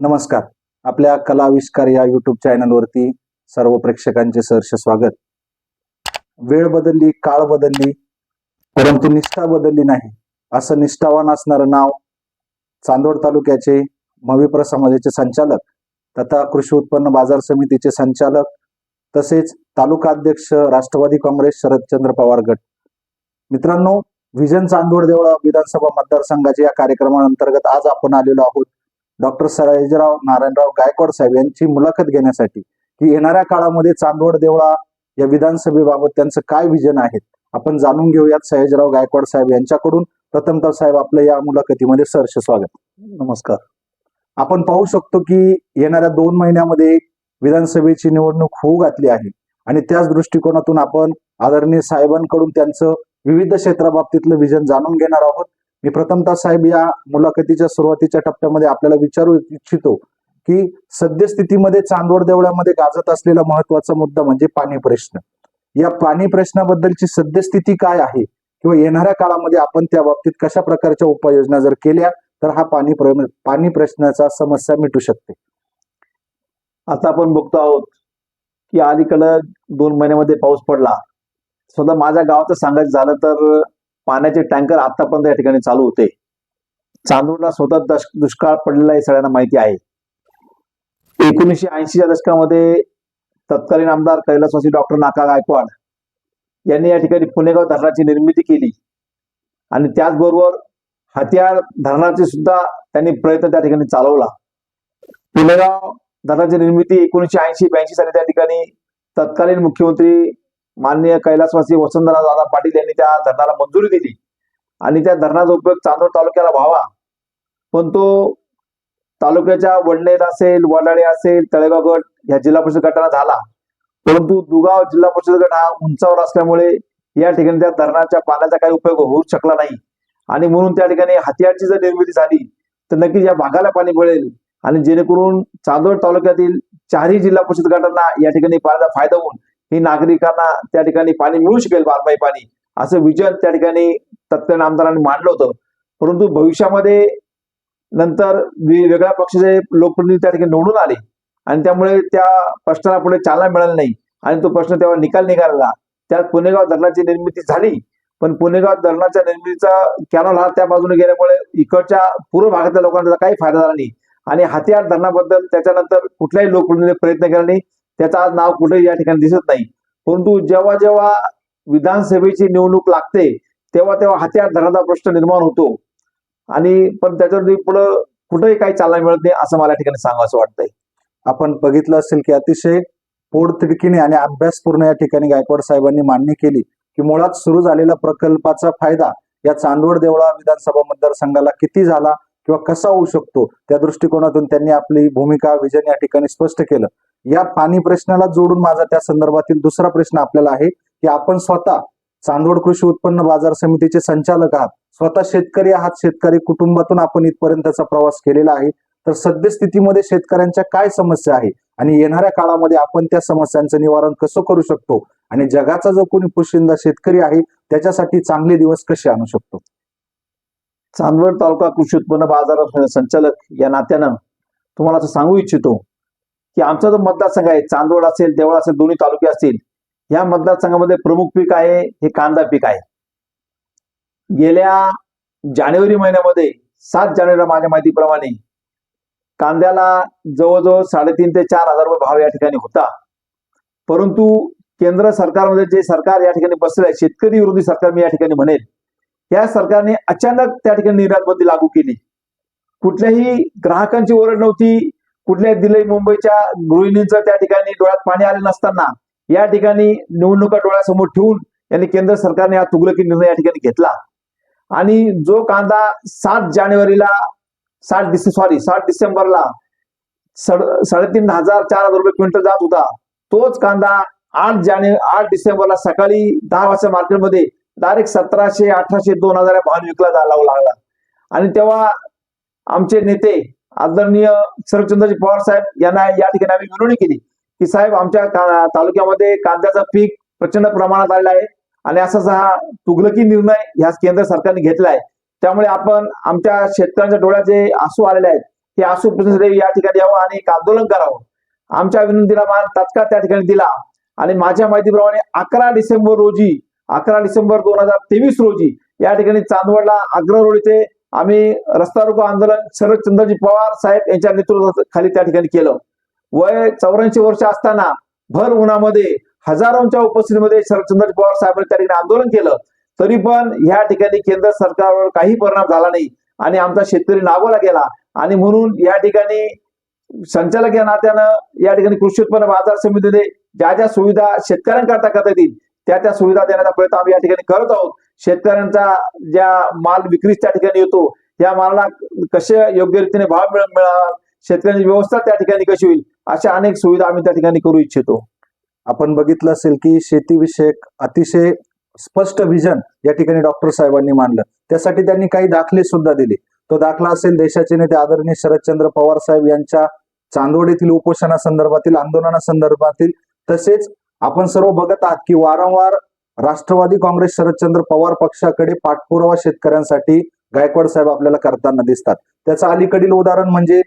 नमस्कार. आपल्या कला आविष्कार या युट्यूब चॅनलवरती सर्व प्रेक्षकांचे सहर्ष स्वागत. वेळ बदलली काळ बदलली परंतु निष्ठा बदलली नाही. असं निष्ठावान असणारं नाव चांदोड तालुक्याचे मविप्र समाजाचे संचालक तथा कृषी उत्पन्न बाजार समितीचे संचालक तसेच तालुका अध्यक्ष राष्ट्रवादी काँग्रेस शरदचंद्र पवार गट. मित्रांनो विजन चांदोड देवळा विधानसभा मतदारसंघाच्या या कार्यक्रमाअंतर्गत आज आपण आलेलो आहोत डॉक्टर सयाजीराव नारायणराव गायकवाड साहेब यांची मुलाखत घेण्यासाठी की येणाऱ्या काळामध्ये चांदवड देवळा या विधानसभेबाबत त्यांचं काय विजन आहे? आपण जाणून घेऊयात सयाजीराव गायकवाड साहेब यांच्याकडून. प्रथमतः साहेब आपलं या मुलाखतीमध्ये सहर्ष स्वागत. नमस्कार. आपण पाहू शकतो की येणाऱ्या दोन महिन्यामध्ये विधानसभेची निवडणूक होऊ घातली आहे आणि त्याच दृष्टिकोनातून आपण आदरणीय साहेबांकडून त्यांचं विविध क्षेत्राबाबतीतलं विजन जाणून घेणार आहोत. मी प्रथमतः साहेब या मुलाखतीच्या सुरुवातीच्या टप्प्यामध्ये आपल्याला विचारू इच्छितो की सद्यस्थितीमध्ये चांदवड देवळ्यामध्ये गाजत असलेला महत्त्वाचा मुद्दा म्हणजे पाणी प्रश्न. या पाणी प्रश्नाबद्दलची सद्यस्थिती काय आहे? किंवा येणाऱ्या काळामध्ये आपण त्या बाबतीत कशा प्रकारच्या उपाययोजना जर केल्या तर हा पाणी पाणी प्रश्नाचा समस्या मिटू शकते. आता आपण बघतो आहोत की अलीकडं दोन महिन्यामध्ये पाऊस पडला. स्वतः माझ्या गावाचं सांगायचं झालं तर पाण्याचे टँकर आतापर्यंत या ठिकाणी चालू होते. चांदूरला स्वतः दुष्काळ पडलेला हे सगळ्यांना माहिती आहे. एकोणीसशे ऐंशीच्या दशकामध्ये तत्कालीन आमदार कैलासवासी डॉक्टर नाका गायकवाड यांनी या ठिकाणी पुणेगाव धरणाची निर्मिती केली. आणि त्याचबरोबर हत्यार धरणाचे सुद्धा त्यांनी प्रयत्न त्या ठिकाणी चालवला. पुणेगाव धरणाची निर्मिती एकोणीसशे ऐंशी ब्याऐंशी साली त्या ठिकाणी तत्कालीन मुख्यमंत्री माननीय कैलासवासी वसंतराव दादा पाटील यांनी त्या धरणाला मंजुरी दिली. आणि त्या धरणाचा उपयोग चांदोड तालुक्याला व्हावा. पण तो तालुक्याच्या वडनेर असेल वडाळे असेल तळेगाव गट ह्या जिल्हा परिषद गटाला झाला. परंतु दुगाव जिल्हा परिषद गट हा उंचावर असल्यामुळे या ठिकाणी त्या धरणाच्या पाण्याचा काही उपयोग होऊ शकला नाही. आणि म्हणून त्या ठिकाणी हत्यारची जर निर्मिती झाली तर नक्कीच या भागाला पाणी मिळेल. आणि जेणेकरून चांदोड तालुक्यातील चारही जिल्हा परिषद गटांना या ठिकाणी पाण्याचा फायदा होऊन ही नागरिकांना त्या ठिकाणी पाणी मिळू शकेल बारमाही पाणी. असं विजन त्या ठिकाणी तत्कालीन आमदारांनी मांडलं होतं. परंतु भविष्यामध्ये नंतर वेगवेगळ्या पक्षाचे लोकप्रतिनिधी त्या ठिकाणी निवडून आले. आणि त्यामुळे त्या प्रश्नाला पुढे चालना मिळाली नाही. आणि तो प्रश्न तेव्हा निकाल निघाला त्यात पुणेगाव धरणाची निर्मिती झाली. पण पुणेगाव धरणाच्या निर्मितीचा कॅनॉल हा त्या बाजूने गेल्यामुळे इकडच्या पूर्व भागातल्या लोकांना काही फायदा झाला नाही. आणि हत्यार धरणाबद्दल त्याच्यानंतर कुठल्याही लोकप्रतिनिधी प्रयत्न केला नाही. त्याचं आज नाव कुठेही या ठिकाणी दिसत नाही. परंतु जेव्हा जेव्हा विधानसभेची निवडणूक लागते तेव्हा तेव्हा हत्यार धरणाचा प्रश्न निर्माण होतो. आणि पण त्याच्यावरती पुढं कुठेही काही चालना मिळत नाही असं मला या ठिकाणी सांगावं वाटतंय. आपण बघितलं असेल की अतिशय पोडतिडकीने आणि अभ्यासपूर्ण या ठिकाणी गायकवाड साहेबांनी मान्य केली की मुळात सुरू झालेल्या प्रकल्पाचा फायदा या चांदवड देवळा विधानसभा मतदारसंघाला किती झाला किंवा कसा होऊ शकतो त्या दृष्टिकोनातून त्यांनी आपली भूमिका विजन या ठिकाणी स्पष्ट केलं. या पाणी प्रश्नाला जोडून माझा त्या संदर्भातील दुसरा प्रश्न आपल्याला आहे की आपण स्वतः चांदवड कृषी उत्पन्न बाजार समितीचे संचालक आहात. स्वतः शेतकरी आहात शेतकरी कुटुंबातून आपण इथपर्यंतचा प्रवास केलेला आहे. तर सद्यस्थितीमध्ये शेतकऱ्यांच्या काय समस्या आहे? आणि येणाऱ्या काळामध्ये आपण त्या समस्यांचं निवारण कसं करू शकतो? आणि जगाचा जो कोणी पुशिंदा शेतकरी आहे त्याच्यासाठी चांगले दिवस कसे आणू शकतो? चांदवड तालुका कृषी उत्पन्न बाजार संचालक या नात्यानं तुम्हाला असं सांगू इच्छितो की आमचा जो मतदारसंघ आहे चांदवड असेल देवळा असेल दोन्ही तालुके असतील या मतदारसंघामध्ये प्रमुख पीक आहे हे कांदा पीक आहे. गेल्या जानेवारी महिन्यामध्ये सात जानेवारी माझ्या माहितीप्रमाणे कांद्याला जवळजवळ साडेतीन ते चार हजार रुपये भाव या ठिकाणी होता. परंतु केंद्र सरकारमध्ये जे सरकार या ठिकाणी बसलं आहे शेतकरी विरोधी सरकार मी या ठिकाणी म्हणेल या सरकारने अचानक त्या ठिकाणी निर्यात बंदी लागू केली. कुठल्याही ग्राहकांची ओरड नव्हती. कुठल्याही दिल्ली मुंबईच्या गृहिणींचं त्या ठिकाणी डोळ्यात पाणी आले नसताना या ठिकाणी निवडणुका डोळ्यासमोर ठेवून यांनी केंद्र सरकारने हा तुगलकी निर्णय या ठिकाणी घेतला. आणि जो कांदा सात जानेवारीला सात डिसे सॉरी सात डिसेंबरला साडेतीन हजार चार हजार रुपये क्विंटल जात होता तोच कांदा आठ जाने आठ डिसेंबरला सकाळी दहा वाजता मार्केटमध्ये डायरेक्ट सतराशे अठराशे दोन हजार भाव विकला जायला लागला. आणि तेव्हा आमचे नेते आदरणीय शरदचंद्रजी पवार साहेब यांना या ठिकाणी आम्ही विनवणी केली की साहेब आमच्या का- तालुक्यामध्ये कांद्याचं पीक प्रचंड प्रमाणात आलेलं आहे आणि असाच हा तुगलकी निर्णय ह्या केंद्र सरकारने घेतला आहे. त्यामुळे आपण आमच्या शेतकऱ्यांच्या डोळ्यात जे आसू आलेले आहेत हे आसू प्रश्न या ठिकाणी यावं आणि एक आंदोलन करावं. आमच्या विनंतीला मान तात्काळ त्या ठिकाणी दिला. आणि माझ्या माहितीप्रमाणे अकरा डिसेंबर रोजी अकरा डिसेंबर दोन हजार तेवीस रोजी या ठिकाणी चांदवडला अग्र रोड इथे आम्ही रस्ता रोको आंदोलन शरदचंद्रजी पवार साहेब यांच्या नेतृत्वाखाली त्या ठिकाणी केलं. वय चौऱ्याऐंशी वर्ष असताना भर उन्हामध्ये हजारोंच्या उपस्थितीमध्ये शरदचंद्रजी पवार साहेबांनी त्या ठिकाणी आंदोलन केलं. तरी पण या ठिकाणी केंद्र सरकारवर काही परिणाम झाला नाही आणि आमचा शेतकरी नागोला गेला. आणि म्हणून या ठिकाणी संचालक या नात्यानं या ठिकाणी कृषी उत्पन्न बाजार समितीने ज्या ज्या सुविधा शेतकऱ्यांकरता करता येतील त्या त्या सुविधा देण्याचा प्रयत्न आम्ही या ठिकाणी करत आहोत. शेतकऱ्यांचा ज्या माल विक्रीस त्या ठिकाणी येतो या मालाला कसे योग्य रीतीने भाव मिळणार शेतकऱ्यांची व्यवस्था त्या ठिकाणी कशी होईल अशा अनेक सुविधा आम्ही त्या ठिकाणी करू इच्छितो. आपण बघितलं असेल की शेतीविषयक अतिशय स्पष्ट विजन या ठिकाणी डॉक्टर साहेबांनी मांडलं. त्यासाठी त्यांनी काही दाखले सुद्धा दिले. तो दाखला असेल देशाचे नेते आदरणीय शरदचंद्र पवार साहेब यांच्या चांदोड येथील उपोषणासंदर्भातील आंदोलनासंदर्भातील तसेच आपण सर्व बघत आहात की वारंवार राष्ट्रवादी काँग्रेस शरदचंद्र पवार पक्षाकडे पाठपुरावा शेतकऱ्यांसाठी गायकवाड साहेब आपल्याला करताना दिसतात. त्याचं अलीकडील उदाहरण म्हणजे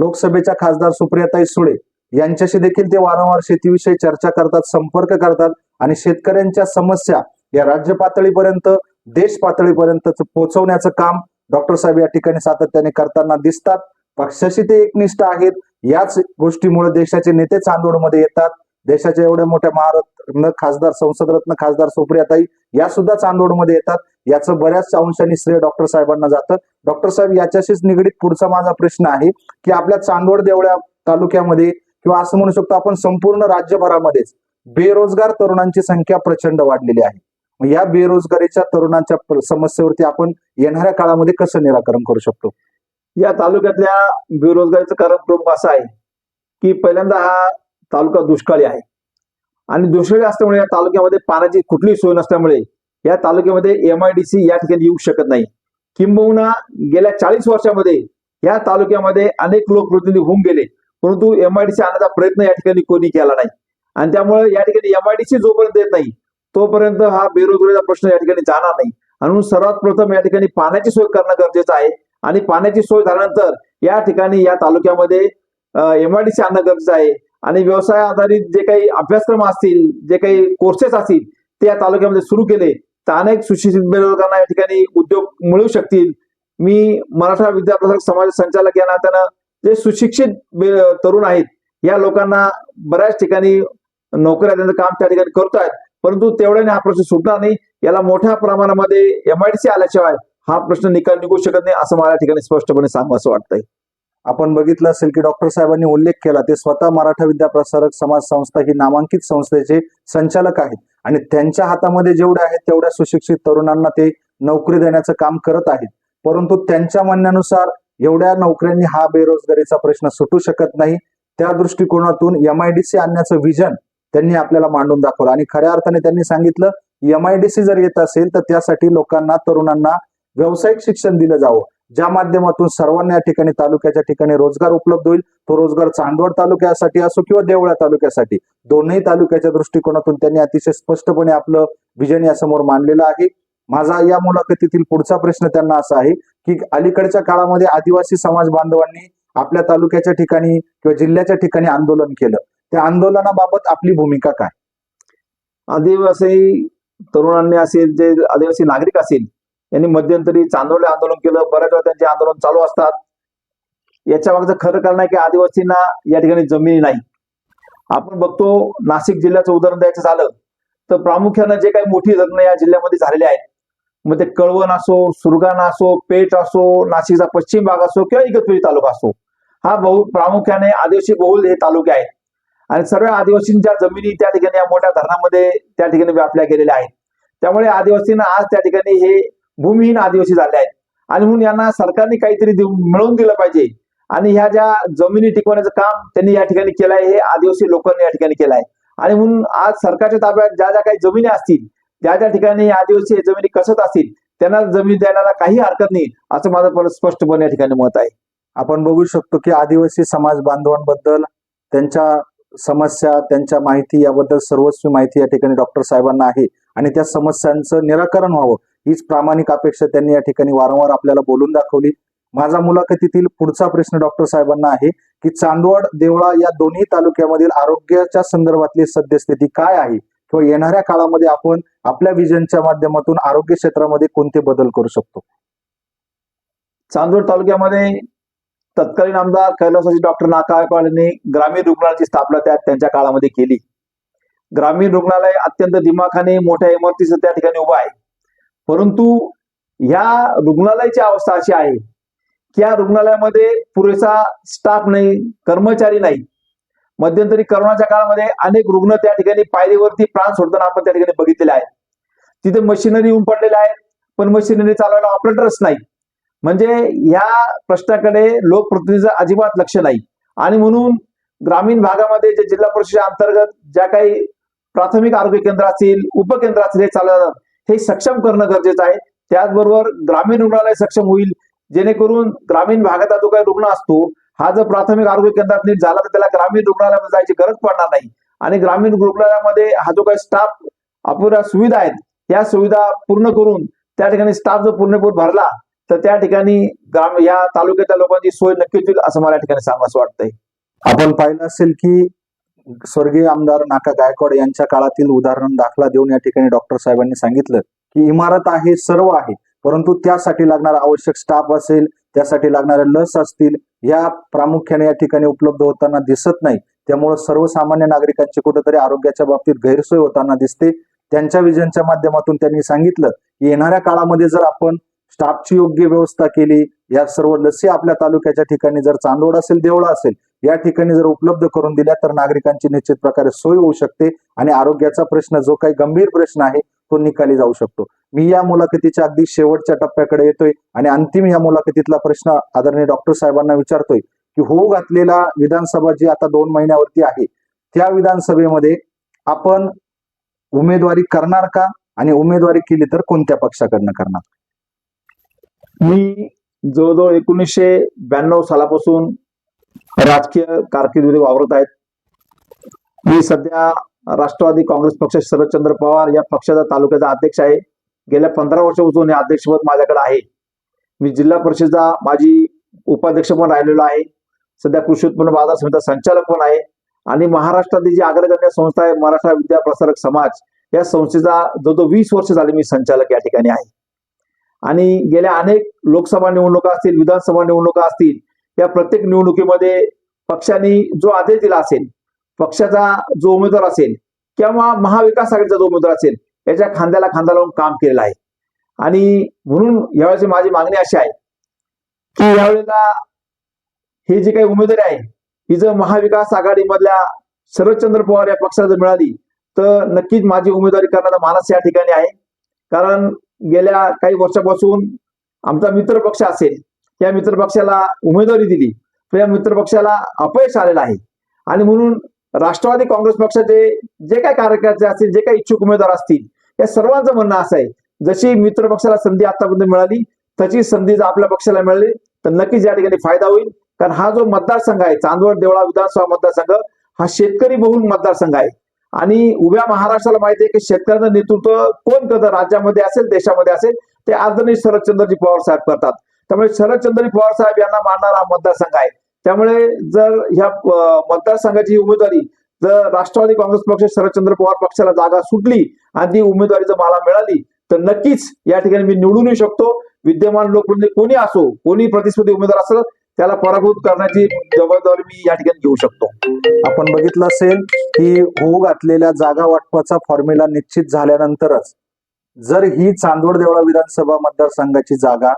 लोकसभेच्या खासदार सुप्रियाताई सुळे यांच्याशी देखील ते वारंवार शेतीविषयी चर्चा करतात संपर्क करतात आणि शेतकऱ्यांच्या समस्या या राज्य पातळीपर्यंत देश पातळीपर्यंत पोहोचवण्याचं काम डॉक्टर साहेब या ठिकाणी सातत्याने करताना दिसतात. पक्षाशी ते एकनिष्ठ आहेत. याच गोष्टीमुळे देशाचे नेते चांदोडमध्ये येतात. देशाच्या एवढ्या मोठ्या महारत्न खासदार संसदरत्न खासदार सुप्रियाताई या सुद्धा चांदोडमध्ये येतात. याचं बऱ्याच अंशांनी श्रेय डॉक्टर साहेबांना जातं. डॉक्टर साहेब याच्याशीच निगडीत पुढचा माझा प्रश्न आहे की आपल्या चांदोड देवळ्या तालुक्यामध्ये किंवा असं म्हणू शकतो आपण संपूर्ण राज्यभरामध्येच बेरोजगार तरुणांची संख्या प्रचंड वाढलेली आहे. मग या बेरोजगारीच्या तरुणांच्या समस्येवरती आपण येणाऱ्या काळामध्ये कसं निराकरण करू शकतो? या तालुक्यातल्या बेरोजगारीचं कारण प्रमुख असं आहे की पहिल्यांदा हा तालुका दुष्काळी आहे. आणि दुष्काळी असल्यामुळे या तालुक्यामध्ये पाण्याची कुठलीही सोय नसल्यामुळे या तालुक्यामध्ये एम आय डी सी या ठिकाणी येऊ शकत नाही. किंबहुना गेल्या चाळीस वर्षामध्ये या तालुक्यामध्ये अनेक लोकप्रतिनिधी होऊन गेले. परंतु एम आय डी सी आणण्याचा प्रयत्न या ठिकाणी कोणी केला नाही. आणि त्यामुळे या ठिकाणी एम आय डी सी जोपर्यंत येत नाही तोपर्यंत हा बेरोजगारीचा प्रश्न या ठिकाणी जाणार नाही. म्हणून सर्वात प्रथम या ठिकाणी पाण्याची सोय करणं गरजेचं आहे. आणि पाण्याची सोय झाल्यानंतर या ठिकाणी या तालुक्यामध्ये एम आय डी सी आणणं गरजेचं आहे. आणि व्यवसाय आधारित जे काही अभ्यासक्रम असतील जे काही कोर्सेस असतील ते या तालुक्यामध्ये सुरू केले. तर अनेक सुशिक्षित बेरोजगारांना या ठिकाणी उद्योग मिळू शकतील. मी मराठा विद्याप्रसारक समाज संचालक या नात्यानं जे सुशिक्षित तरुण आहेत या लोकांना बऱ्याच ठिकाणी नोकऱ्या त्यांचं काम त्या ठिकाणी करतायत परंतु तेवढ्याने हा प्रश्न सुटणार नाही. याला मोठ्या प्रमाणामध्ये एमआयडीसी आल्याशिवाय हा प्रश्न निकाल निघू शकत नाही असं मला या ठिकाणी स्पष्टपणे सांगू असं वाटतंय. आपण बघितलं असेल की डॉक्टर साहेबांनी उल्लेख केला ते स्वतः मराठा विद्याप्रसारक समाज संस्था ही नामांकित संस्थेचे संचालक आहेत. आणि त्यांच्या हातामध्ये जेवढे आहेत तेवढ्या सुशिक्षित तरुणांना ते नोकरी देण्याचं काम करत आहेत. परंतु त्यांच्या म्हणण्यानुसार एवढ्या नोकऱ्यांनी हा बेरोजगारीचा प्रश्न सुटू शकत नाही. त्या दृष्टिकोनातून एमआयडीसी आणण्याचं विजन त्यांनी आपल्याला मांडून दाखवलं. आणि खऱ्या अर्थाने त्यांनी सांगितलं एमआयडीसी जर येत असेल तर त्यासाठी लोकांना तरुणांना व्यावसायिक शिक्षण दिलं जावं. ज्या माध्यमातून सर्वांना या ठिकाणी तालुक्याच्या ठिकाणी रोजगार उपलब्ध होईल तो रोजगार चांदवड तालुक्यासाठी असो किंवा देवळा तालुक्यासाठी दोन्ही तालुक्याच्या दृष्टिकोनातून त्यांनी अतिशय स्पष्टपणे आपलं विजन यासमोर मांडलेलं आहे. माझा या मुलाखतीतील पुढचा प्रश्न त्यांना असा आहे की अलीकडच्या काळामध्ये आदिवासी समाज बांधवांनी आपल्या तालुक्याच्या ठिकाणी किंवा जिल्ह्याच्या ठिकाणी आंदोलन केलं. त्या आंदोलनाबाबत आपली भूमिका काय? आदिवासी तरुणांनी असेल जे आदिवासी नागरिक असेल यांनी मध्यंतरी चांदोले आंदोलन केलं. बऱ्याच वेळा त्यांचे आंदोलन चालू असतात. याच्या मागचं खरं कारण आहे की आदिवासींना या ठिकाणी जमिनी नाही. आपण बघतो नाशिक जिल्ह्याचं उदाहरण द्यायचं झालं तर प्रामुख्यानं जे काही मोठी धरणं या जिल्ह्यामध्ये झालेली आहेत मग ते कळवण असो सुरगाणा असो पेठ असो नाशिकचा पश्चिम भाग असो किंवा इगतपुरी तालुका असो हा बहु प्रामुख्याने आदिवासी बहुल हे तालुके आहेत. आणि सर्व आदिवासींच्या जमिनी त्या ठिकाणी या मोठ्या धरणामध्ये त्या ठिकाणी व्यापल्या गेलेल्या आहेत. त्यामुळे आदिवासींना आज त्या ठिकाणी हे भूमिहीन आदिवासी झाले आहेत. आणि म्हणून यांना सरकारने काहीतरी मिळवून दिलं पाहिजे. आणि ह्या ज्या जमिनी टिकवण्याचं काम त्यांनी या ठिकाणी केलं आहे हे आदिवासी लोकांनी या ठिकाणी केलं आहे आणि म्हणून आज सरकारच्या ताब्यात ज्या ज्या काही जमिनी असतील त्या ज्या ठिकाणी आदिवासी जमिनी कसत असतील त्यांना जमीन द्यायला काही हरकत नाही असं माझं पण स्पष्टपणे या ठिकाणी मत आहे. आपण बघू शकतो की आदिवासी समाज बांधवांबद्दल त्यांच्या समस्या त्यांच्या माहिती याबद्दल सर्वस्वी माहिती या ठिकाणी डॉक्टर साहेबांना आहे. आणि त्या समस्यांचं निराकरण व्हावं. हीच प्रामाणिक अपेक्षा त्यांनी या ठिकाणी वारंवार आपल्याला बोलून दाखवली. माझा मुलाखतीतील पुढचा प्रश्न डॉक्टर साहेबांना आहे की चांदवड देवळा या दोन्ही तालुक्यामधील आरोग्याच्या संदर्भातली सद्यस्थिती काय आहे? किंवा येणाऱ्या काळामध्ये आपण आपल्या विजनच्या माध्यमातून आरोग्य क्षेत्रामध्ये कोणते बदल करू शकतो? चांदवड तालुक्यामध्ये तत्कालीन आमदार कैलासाची डॉक्टर नाका यांनी ग्रामीण रुग्णालयाची स्थापना त्या त्यांच्या काळामध्ये केली. ग्रामीण रुग्णालय अत्यंत दिमाखाने मोठ्या इमारतीचं त्या ठिकाणी उभं आहे. परंतु ह्या रुग्णालयाची अवस्था अशी आहे की या रुग्णालयामध्ये पुरेसा स्टाफ नाही कर्मचारी नाही. मध्यंतरी करोनाच्या काळामध्ये अनेक रुग्ण त्या ठिकाणी पायरीवरती प्राण सोडताना आपण त्या ठिकाणी बघितलेले आहेत. तिथे मशिनरी येऊन पडलेल्या आहेत पण मशिनरी चालवायला ऑपरेटरच नाही. म्हणजे या प्रश्नाकडे लोकप्रतिनिधीचं अजिबात लक्ष नाही. आणि म्हणून ग्रामीण भागामध्ये जे जिल्हा परिषद अंतर्गत ज्या काही प्राथमिक आरोग्य केंद्र असतील उपकेंद्र असतील हे चालवतात. हे सक्षम करणं गरजेचं आहे. त्याचबरोबर ग्रामीण रुग्णालय सक्षम होईल. जेणेकरून ग्रामीण भागाचा जो काही रुग्ण असतो हा जर प्राथमिक आरोग्य केंद्रात नीट झाला तर त्याला ग्रामीण रुग्णालयामध्ये जायची गरज पडणार नाही. आणि ग्रामीण रुग्णालयामध्ये हा जो काही स्टाफ अपुऱ्या सुविधा आहेत या सुविधा पूर्ण करून त्या ठिकाणी स्टाफ जर पूर्णपूर भरला तर त्या ठिकाणी ग्राम या तालुक्याच्या लोकांची सोय नक्कीच होईल असं मला या ठिकाणी सांगावं वाटतंय. आपण पाहिलं असेल की स्वर्गीय आमदार नाका गायकवाड यांच्या काळातील उदाहरण दाखला देऊन या ठिकाणी डॉक्टर साहेबांनी सांगितलं की इमारत आहे सर्व आहे परंतु त्यासाठी लागणारा आवश्यक स्टाफ असेल त्यासाठी लागणाऱ्या लस असतील या प्रामुख्याने या ठिकाणी उपलब्ध होताना दिसत नाही. त्यामुळे सर्वसामान्य नागरिकांची कुठेतरी आरोग्याच्या बाबतीत गैरसोय होताना दिसते. त्यांच्या विजनच्या माध्यमातून त्यांनी सांगितलं की येणाऱ्या काळामध्ये जर आपण स्टाफची योग्य व्यवस्था केली या सर्व लसी आपल्या तालुक्याच्या ठिकाणी जर चांदोड असेल देवळा असेल या ठिकाणी जर उपलब्ध करून दिल्या तर नागरिकांची निश्चित प्रकारे सोय होऊ शकते आणि आरोग्याचा प्रश्न जो काही गंभीर प्रश्न आहे तो निकाली जाऊ शकतो. मी या मुलाखतीच्या अगदी शेवटच्या टप्प्याकडे येतोय आणि अंतिम या मुलाखतीतला प्रश्न आदरणीय डॉक्टर साहेबांना विचारतोय की हो घातलेला विधानसभा जी आता दोन महिन्यावरती आहे त्या विधानसभेमध्ये आपण उमेदवारी करणार का आणि उमेदवारी केली तर कोणत्या पक्षाकडनं करणार? मी जवळजवळ एकोणीसशे ब्याण्णव सालापासून राजकीय कारकिर्दीमध्ये वावरत आहेत. मी सध्या राष्ट्रवादी काँग्रेस पक्ष शरदचंद्र पवार या पक्षाचा तालुक्याचा अध्यक्ष आहे. गेल्या पंधरा वर्षापासून हे अध्यक्षपद माझ्याकडे आहे. मी जिल्हा परिषदचा माझी उपाध्यक्ष पण राहिलेलो आहे. सध्या कृषी उत्पन्न बाजार समितीचा संचालक पण आहे. आणि महाराष्ट्रातील जी अग्रगण्य संस्था आहे महाराष्ट्र विद्या प्रसारक समाज या संस्थेचा जवळजवळ वीस वर्ष झाले मी संचालक या ठिकाणी आहे. आणि गेल्या अनेक लोकसभा निवडणुका असतील विधानसभा निवडणुका असतील या प्रत्येक निवडणुकीमध्ये पक्षाने जो आदेश दिला असेल पक्षाचा जो उमेदवार असेल किंवा महाविकास आघाडीचा जो उमेदवार असेल याच्या खांद्याला खांदा लावून काम केलेलं आहे. आणि म्हणून यावेळेची माझी मागणी अशी आहे की यावेळेला ही जी काही उमेदवारी आहे ही जर महाविकास आघाडीमधल्या शरदचंद्र पवार या पक्षाला जर मिळाली तर नक्कीच माझी उमेदवारी करण्याचा मानस या ठिकाणी आहे. कारण गेल्या काही वर्षापासून आमचा मित्र पक्ष असेल या मित्र पक्षाला उमेदवारी दिली. तर या मित्र पक्षाला अपयश आलेलं आहे. आणि म्हणून राष्ट्रवादी काँग्रेस पक्षाचे जे काही कार्यकर्ते असतील जे काही इच्छुक उमेदवार असतील या सर्वांचं म्हणणं असं आहे जशी मित्र पक्षाला संधी आतापर्यंत मिळाली तशी संधी जर आपल्या पक्षाला मिळाली तर नक्कीच या ठिकाणी फायदा होईल. कारण हा जो मतदारसंघ आहे चांदवड देवळा विधानसभा मतदारसंघ हा शेतकरी बहुल मतदारसंघ आहे. आणि उभ्या महाराष्ट्राला माहिती आहे की शेतकऱ्यांचं नेतृत्व कोण करतं राज्यामध्ये असेल देशामध्ये असेल ते आदरणीय शरदचंद्रजी पवार साहेब करतात. त्यामुळे शरदचंद्र पवार साहेब यांना मानणारा हा मतदारसंघ आहे. त्यामुळे जर ह्या मतदारसंघाची उमेदवारी जर राष्ट्रवादी काँग्रेस पक्ष शरदचंद्र पवार पक्षाला जागा सुटली आणि ती उमेदवारी जर मला मिळाली तर नक्कीच या ठिकाणी मी निवडून येऊ शकतो. विद्यमान लोकप्रतिनिधी कोणी असो कोणी प्रतिस्पर्धी उमेदवार असेल त्याला पराभूत करण्याची जबाबदारी मी या ठिकाणी घेऊ शकतो. आपण बघितलं असेल की होऊ घातलेल्या जागा वाटपाचा फॉर्म्युला निश्चित झाल्यानंतरच जर ही चांदवड देवळा विधानसभा मतदारसंघाची जागा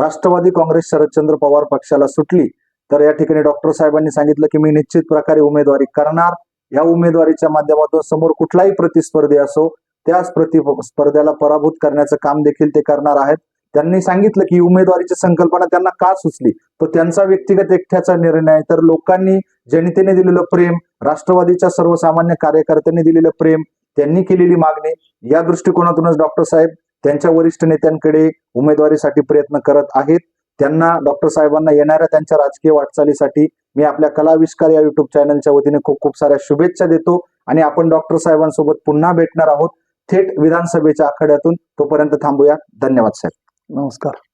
राष्ट्रवादी काँग्रेस शरदचंद्र पवार पक्षाला सुटली तर या ठिकाणी डॉक्टर साहेबांनी सांगितलं की मी निश्चित प्रकारे उमेदवारी करणार. या उमेदवारीच्या माध्यमातून समोर कुठलाही प्रतिस्पर्धी असो त्याच प्रतिस्पर्ध्याला पराभूत करण्याचं काम देखील ते करणार आहेत. त्यांनी सांगितलं की उमेदवारीची संकल्पना त्यांना का सुचली? तो त्यांचा व्यक्तिगत एकट्याचा निर्णय आहे. तर लोकांनी जनतेने दिलेलं प्रेम राष्ट्रवादीच्या सर्वसामान्य कार्यकर्त्यांनी दिलेलं प्रेम त्यांनी केलेली मागणी या दृष्टिकोनातूनच डॉक्टर साहेब त्यांच्या वरिष्ठ नेत्यांकडे उमेदवारीसाठी प्रयत्न करत आहेत. त्यांना डॉक्टर साहेबांना येणाऱ्या त्यांच्या राजकीय वाटचालीसाठी मी आपल्या कलाविष्कार या युट्यूब चॅनलच्या वतीने खूप खूप साऱ्या शुभेच्छा देतो आणि आपण डॉक्टर साहेबांसोबत पुन्हा भेटणार आहोत थेट विधानसभेच्या आखाड्यातून. तोपर्यंत थांबूया. धन्यवाद साहेब. नमस्कार.